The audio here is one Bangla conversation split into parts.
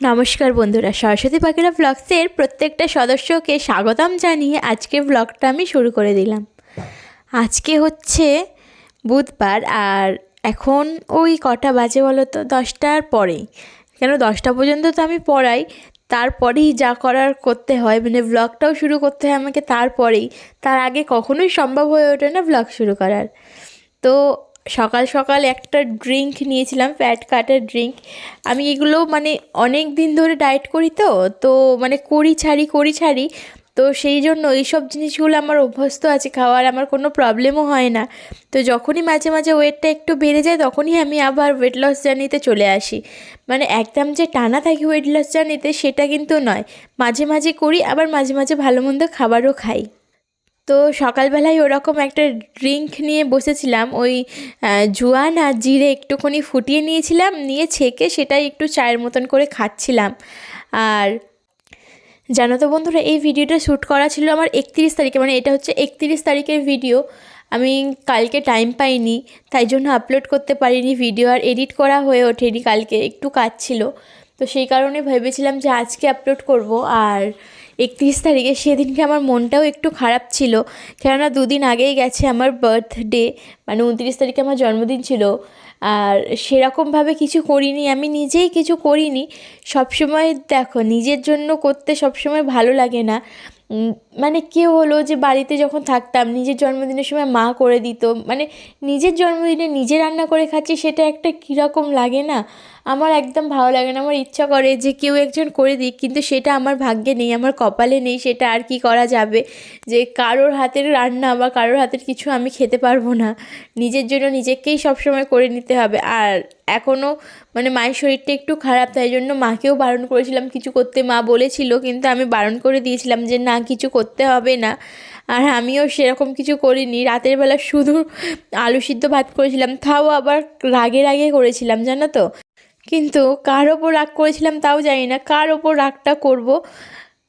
নমস্কার বন্ধুরা, সরস্বতী পাখিরা ব্লগসের প্রত্যেকটা সদস্যকে স্বাগতম জানিয়ে আজকে ব্লগটা আমি শুরু করে দিলাম। আজকে হচ্ছে বুধবার আর এখন ওই কটা বাজে বলো তো দশটার পরেই। কেন? দশটা পর্যন্ত তো আমি পড়াই। তারপরেই যা করার করতে হয় মানে ব্লগটাও শুরু করতে হয় আমাকে তারপরেই। তার আগে কখনোই সম্ভব হয়ে ওঠে না ব্লগ শুরু করার। তো সকাল সকাল একটা ড্রিঙ্ক নিয়েছিলাম ফ্যাট কাটার ড্রিঙ্ক আমি এগুলো মানে অনেক দিন ধরে ডায়েট করি তো তো মানে করি ছাড়ি করি ছাড়ি। তো সেই জন্য এইসব জিনিসগুলো আমার অভ্যস্ত আছে, খাওয়ার আমার কোনো প্রবলেমও হয় না। তো যখনই মাঝে মাঝে ওয়েটটা একটু বেড়ে যায়, তখনই আমি আবার ওয়েট লস জার্নিতে চলে আসি। মানে একদম যে টানা থাকি ওয়েট লস জার্নিতে সেটা কিন্তু নয়। মাঝে মাঝে করি, আবার মাঝে মাঝে ভালো মন্দ খাবারও খাই। তো সকালবেলায় ওরকম একটা ড্রিঙ্ক নিয়ে বসেছিলাম। ওই জোয়ান আর জিরে একটুখানি ফুটিয়ে নিয়েছিলাম, নিয়ে ছেঁকে সেটাই একটু চায়ের মতন করে খাচ্ছিলাম। আর জানো তো বন্ধুরা, এই ভিডিওটা শ্যুট করা ছিল আমার একত্রিশ তারিখে মানে এটা হচ্ছে একত্রিশ তারিখের ভিডিও। আমি কালকে টাইম পাইনি, তাই জন্য আপলোড করতে পারিনি। ভিডিও আর এডিট করা হয়ে ওঠেনি কালকে, একটু কাজ ছিল। তো সেই কারণে ভেবেছিলাম যে আজকে আপলোড করব আর একত্রিশ তারিখে সেদিনকে আমার মনটাও একটু খারাপ ছিল। কেননা দুদিন আগেই গেছে আমার বার্থডে মানে উনত্রিশ তারিখে আমার জন্মদিন ছিল। আর সেরকমভাবে কিছু করিনি, আমি নিজেই কিছু করিনি। সবসময় দেখো, নিজের জন্য করতে সবসময় ভালো লাগে না। মানে কেউ হলো যে বাড়িতে যখন থাকতাম, নিজের জন্মদিনের সময় মা করে দিত। মানে নিজের জন্মদিনে নিজে রান্না করে খাচ্ছি সেটা একটা কীরকম লাগে না? আমার একদম ভালো লাগে না। আমার ইচ্ছা করে যে কেউ একজন করে দিক, কিন্তু সেটা আমার ভাগ্যে নেই, আমার কপালে নেই। সেটা আর কি করা যাবে? যে কারোর হাতের রান্না বা কারোর হাতের কিছু আমি খেতে পারব না। নিজের জন্য নিজেকেই সবসময় করে নিতে হবে। আর এখনও মানে মায়ের শরীরটা একটু খারাপ, তাই জন্য মাকেও বারণ করেছিলাম, কিছু করতে মা বলেছিল, কিন্তু আমি বারণ করে দিয়েছিলাম যে না, কিছু করতে হবে না। আর আমিও সেরকম কিছু করিনি। রাতের বেলা শুধু আলু সিদ্ধ ভাত করেছিলাম, তাও আবার রাগে রাগে করেছিলাম, জানো তো? কিন্তু কার ওপর রাগ করেছিলাম তাও জানি না, কার ওপর রাগটা করব?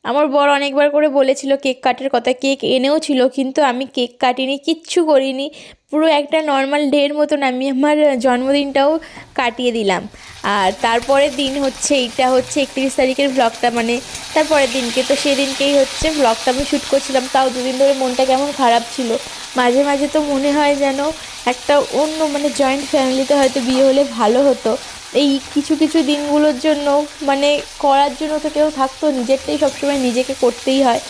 আমার বর অনেকবার করে বলেছিল কেক কাটার কথা, কেক এনেও ছিল, কিন্তু আমি কেক কাটিনি, কিচ্ছু করিনি। পুরো একটা নর্মাল ডের মতন আমি আমার জন্মদিনটাও কাটিয়ে দিলাম। আর তারপরের দিন হচ্ছে, এইটা হচ্ছে একত্রিশ তারিখের ব্লগটা মানে তারপরের দিনকে। তো সেদিনকেই হচ্ছে ব্লগটা আমি শ্যুট করছিলাম, তাও দুদিন ধরে মনটা কেমন খারাপ ছিল। মাঝে মাঝে তো মনে হয় যেন একটা অন্য মানে জয়েন্ট ফ্যামিলিতে হয়তো বিয়ে হলে ভালো হতো। এই কিছু কিছু দিনগুলোর জন্য মানে করার জন্য তো কেউ থাকতো, নিজেরটাই সবসময় নিজেকে করতেই হয়।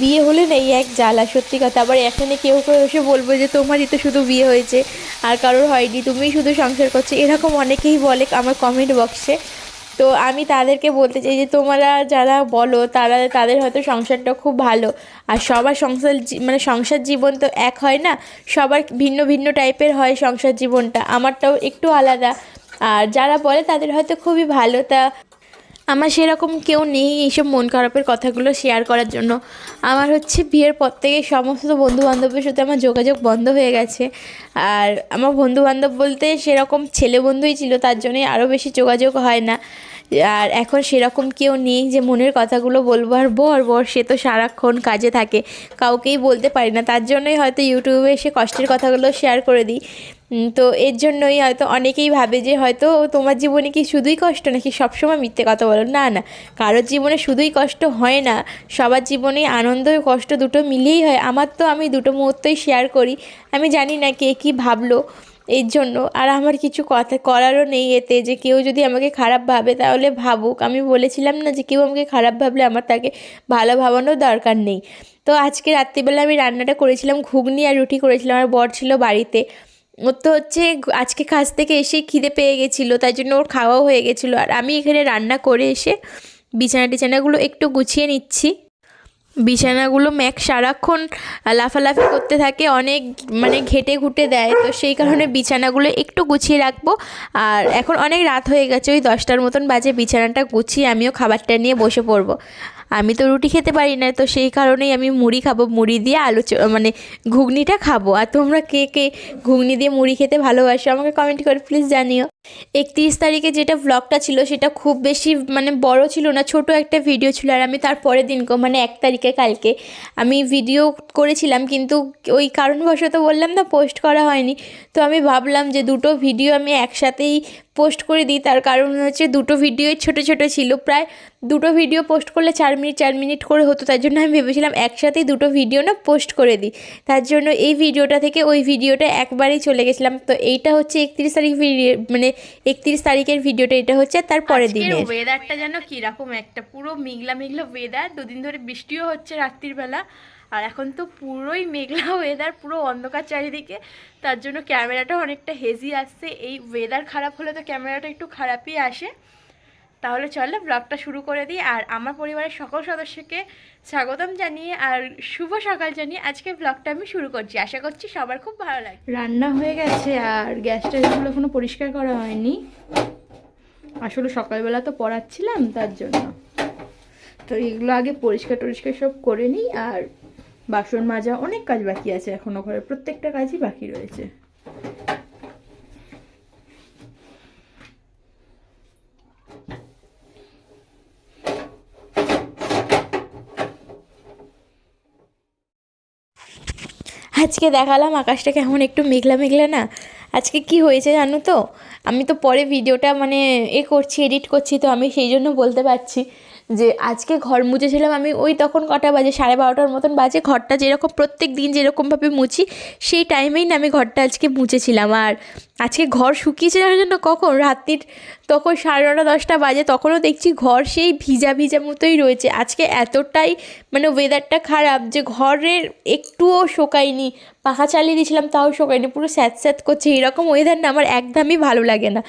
বিয়ে হলে না এই এক জ্বালা, সত্যি কথা। আবার এখানে কেউ কেউ এসে বলব যে, তোমারই তো শুধু বিয়ে হয়েছে, আর কারোর হয়নি, তুমিই শুধু সংসার করছ। এরকম অনেকেই বলে আমার কমেন্ট বক্সে তো আমি তাদেরকে বলতে চাই যে, তোমরা যারা বলো, তারা, তাদের হয়তো সংসারটা খুব ভালো। আর সবার সংসার মানে সংসার জীবন তো এক হয় না, সবার ভিন্ন ভিন্ন টাইপের হয় সংসার জীবনটা। আমারটাও একটু আলাদা। আর যারা বলে তাদের হয়তো খুবই ভালো, তা আমার সেরকম কেউ নেই এইসব মন খারাপের কথাগুলো শেয়ার করার জন্য। আমার হচ্ছে বিয়ের পর থেকে সমস্ত বন্ধুবান্ধবের সাথে আমার যোগাযোগ বন্ধ হয়ে গেছে। আর আমার বন্ধুবান্ধব বলতে সেরকম ছেলে বন্ধুই ছিল, তার জন্যই আরও বেশি যোগাযোগ হয় না। আর এখন সেরকম কেউ নেই যে মনের কথাগুলো বলব আর বর বর সে তো সারাক্ষণ কাজে থাকে। কাউকেই বলতে পারি না। তার জন্যই হয়তো ইউটিউবে এসে কষ্টের কথাগুলো শেয়ার করে দিই। তো এর জন্যই হয়তো অনেকেই ভাবে যে হয়তো তোমার জীবনে কি শুধুই কষ্ট নাকি সবসময় মিথ্যে কথা বলো? না না। কারোর জীবনে শুধুই কষ্ট হয় না। সবার জীবনে আনন্দ কষ্ট দুটো মিলিয়েই হয়। আমার তো আমি দুটো মুহূর্তই শেয়ার করি। আমি জানি না কে কী ভাবলো। এর জন্য। আর আমার কিছু কথা করারও নেই এতে যে কেউ যদি আমাকে খারাপ ভাবে তাহলে ভাবুক। আমি বলেছিলাম না যে কেউ আমাকে খারাপ ভাবলে আমার তাকে ভালো ভাবানোর দরকার নেই। তো আজকে রাত্রিবেলা আমি রান্নাটা করেছিলাম, ঘুগনি আর রুটি করেছিলাম। আর বর ছিল বাড়িতে। ওর তো হচ্ছে আজকে কাজ থেকে এসে খিদে পেয়ে গেছিল, তাই জন্য ওর খাওয়াও হয়ে গেছিল। আর আমি এখানে রান্না করে এসে বিছানা টিছানাগুলো একটু গুছিয়ে নিচ্ছি। বিছানাগুলো ম্যাক সারাক্ষণ লাফালাফি করতে থাকে, অনেক মানে ঘেটে ঘুটে দেয়। তো সেই কারণে বিছানাগুলো একটু গুছিয়ে রাখব। আর এখন অনেক রাত হয়ে গেছে, ওই দশটার মতন বাজে, বিছানাটা গুছিয়ে আমিও খাবারটা নিয়ে বসে পড়ব। আমি তো রুটি খেতে পারি না, তো সেই কারণেই আমি মুড়ি খাব, মুড়ি দিয়ে আলু মানে ঘুগনিটা খাব। আর তোমরা কে কে ঘুগনি দিয়ে মুড়ি খেতে ভালোবাসো, আমাকে কমেন্ট করে প্লিজ জানিও। একত্রিশ তারিখে যেটা ভ্লগটা ছিল সেটা খুব বেশি মানে বড় ছিল না, ছোট একটা ভিডিও ছিল আর আমি তার পরের দিন মানে এক তারিখে কালকে আমি ভিডিও করেছিলাম কিন্তু ওই কারণবশত বললাম না পোস্ট করা হয়নি। তো আমি ভাবলাম যে দুটো ভিডিও আমি একসাথেই পোস্ট করে দিই, তার কারণ হচ্ছে দুটো ভিডিওই ছোট ছোট ছিল। প্রায় দুটো ভিডিও পোস্ট করলে চার মিনিট চার মিনিট করে হতো, তার জন্য আমি ভেবেছিলাম একসাথেই দুটো ভিডিও না পোস্ট করে দিই। তার জন্য এই ভিডিওটা থেকে ওই ভিডিওটা একবারেই চলে গেছিলাম। তো এইটা হচ্ছে একত্রিশ তারিখ ভিডিও মানে একত্রিশ তারিখের ভিডিওটা এটা হচ্ছে তার পরের দিনের। ওয়েদারটা যেন কীরকম একটা পুরো মেঘলা মেঘলা ওয়েদার দুদিন ধরে বৃষ্টিও হচ্ছে রাত্রির বেলা আর এখন তো পুরোই মেঘলা ওয়েদার পুরো অন্ধকার চারিদিকে তার জন্য ক্যামেরাটা অনেকটা হেজি আসছে এই ওয়েদার খারাপ হলে তো ক্যামেরাটা একটু খারাপই আসে। তাহলে চলো ব্লগটা শুরু করে দিই। আর আমার পরিবারের সকল সদস্যকে স্বাগতম জানিয়ে আর শুভ সকাল জানিয়ে আজকে ব্লগটা আমি শুরু করছি। আশা করছি সবার খুব ভালো লাগে রান্না হয়ে গেছে আর গ্যাসটা এগুলো এখনও পরিষ্কার করা হয়নি। আসলে সকালবেলা তো পড়াচ্ছিলাম, তার জন্য। তো এগুলো আগে পরিষ্কার টরিষ্কার সব করে নিই আর বাসন মাজা অনেক কাজ বাকি আছে এখনও ঘরে। প্রত্যেকটা কাজই বাকি রয়েছে। আজকে দেখালাম আকাশটা কেমন একটু মেঘলা মেঘলা না। আজকে কি হয়েছে জানো তো? আমি তো পরে ভিডিওটা মানে এ করছি এডিট করছি, তো আমি সেই জন্য বলতে পারছি যে আজকে ঘর মুছেছিলাম আমি। ওই তখন কটা বাজে? সাড়ে বারোটার মতন বাজে। ঘরটা যেরকম প্রত্যেক দিন যেরকমভাবে মুছি, সেই টাইমেই না আমি ঘরটা আজকে মুছেছিলাম। আর আজকে ঘর শুকিয়েছে জানার জন্য কখন? রাত্রির তখন সাড়ে নটা, দশটা বাজে, তখনও দেখছি ঘর সেই ভিজা ভিজা মতোই রয়েছে। আজকে এতটাই মানে ওয়েদারটা খারাপ যে ঘরের একটুও শোকায়নি। পাখা চালিয়ে দিয়েছিলাম, তাও শোকায়নি, পুরো স্যাঁত স্যাঁত করছে। এরকম ওয়েদার না, আমার একদমই ভালো লাগে না।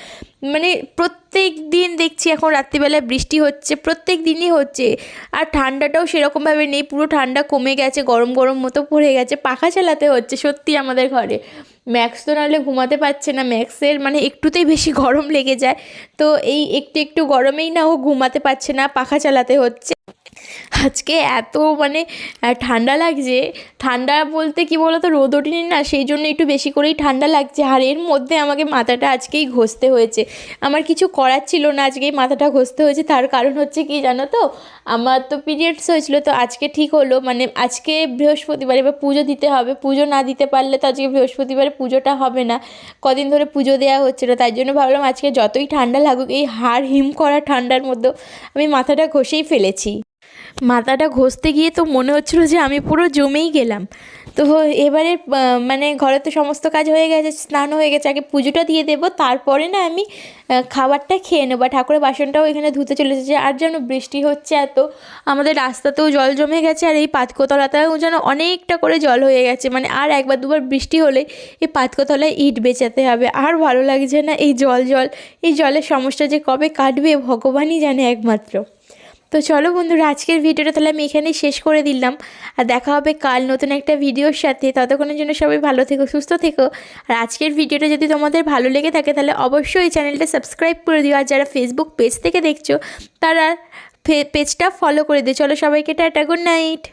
মানে প্রত্যেক দিন দেখছি এখন রাত্রিবেলায় বৃষ্টি হচ্ছে, প্রত্যেক দিনই হচ্ছে। আর ঠান্ডাটাও সেরকমভাবে নেই, পুরো ঠান্ডা কমে গেছে, গরম গরম মতো পড়ে গেছে। পাখা চালাতে হচ্ছে সত্যি আমাদের ঘরে। ম্যাক্স তো নাহলে ঘুমাতে পারছে না। ম্যাক্সের মানে একটুতেই বেশি গরম লেগে যায়। তো এই একটু একটু গরমেই না ও ঘুমাতে পারছে না, পাখা চালাতে হচ্ছে। আজকে এত মানে ঠান্ডা লাগছে। ঠান্ডা বলতে কি বলতো, রোদ ওঠেনি না, সেই জন্য একটু বেশি করেই ঠান্ডা লাগছে। আর এর মধ্যে আমাকে মাথাটা আজকেই ঘষতে হয়েছে। আমার কিছু করার ছিল না, আজকেই মাথাটা ঘষতে হয়েছে। তার কারণ হচ্ছে কি জানো তো, আমার তো পিরিয়ডস হয়েছিল, তো আজকে ঠিক হলো। মানে আজকে বৃহস্পতিবার এবার পুজো দিতে হবে। পুজো না দিতে পারলে তো আজকে বৃহস্পতিবারে পুজোটা হবে না। কদিন ধরে পুজো দেওয়া হচ্ছে না। তাই জন্য ভাবলাম আজকে যতই ঠান্ডা লাগুক, এই হাড় হিম করা ঠান্ডার মধ্যে আমি মাথাটা ঘষেই ফেলেছি। মাথাটা ঘষতে গিয়ে তো মনে হচ্ছিল যে আমি পুরো জমেই গেলাম। তো এবারে মানে ঘরে তো সমস্ত কাজ হয়ে গেছে, স্নান হয়ে গেছে, আগে পুজোটা দিয়ে দেবো, তারপরে না আমি খাবারটা খেয়ে নেব। ঠাকুরের বাসনটাও এখানে ধুতে চলে এসেছে, আর যেন বৃষ্টি হচ্ছে এত, আমাদের রাস্তাতেও জল জমে গেছে, আর এই পাতকোতলাতেও যেন অনেকটা করে জল হয়ে গেছে। মানে আর একবার দুবার বৃষ্টি হলে এই পাতকোতলায় ইট বেচাতে হবে। আর ভালো লাগছে না এই জল জল, এই জলের সমস্যা যে কবে কাটবে, ভগবানই জানে একমাত্র। তো চলো বন্ধুরা, আজকের ভিডিওটা তাহলে আমি এখানেই শেষ করে দিলাম। আর দেখা হবে কাল নতুন একটা ভিডিওর সাথে। ততক্ষণের জন্য সবাই ভালো থেকো, সুস্থ থেকো। আর আজকের ভিডিওটা যদি তোমাদের ভালো লেগে থাকে, তাহলে অবশ্যই চ্যানেলটা সাবস্ক্রাইব করে দিও। আর যারা ফেসবুক পেজ থেকে দেখছ, তারা পেজটা ফলো করে দিও। চলো সবাইকে টাটা গুড নাইট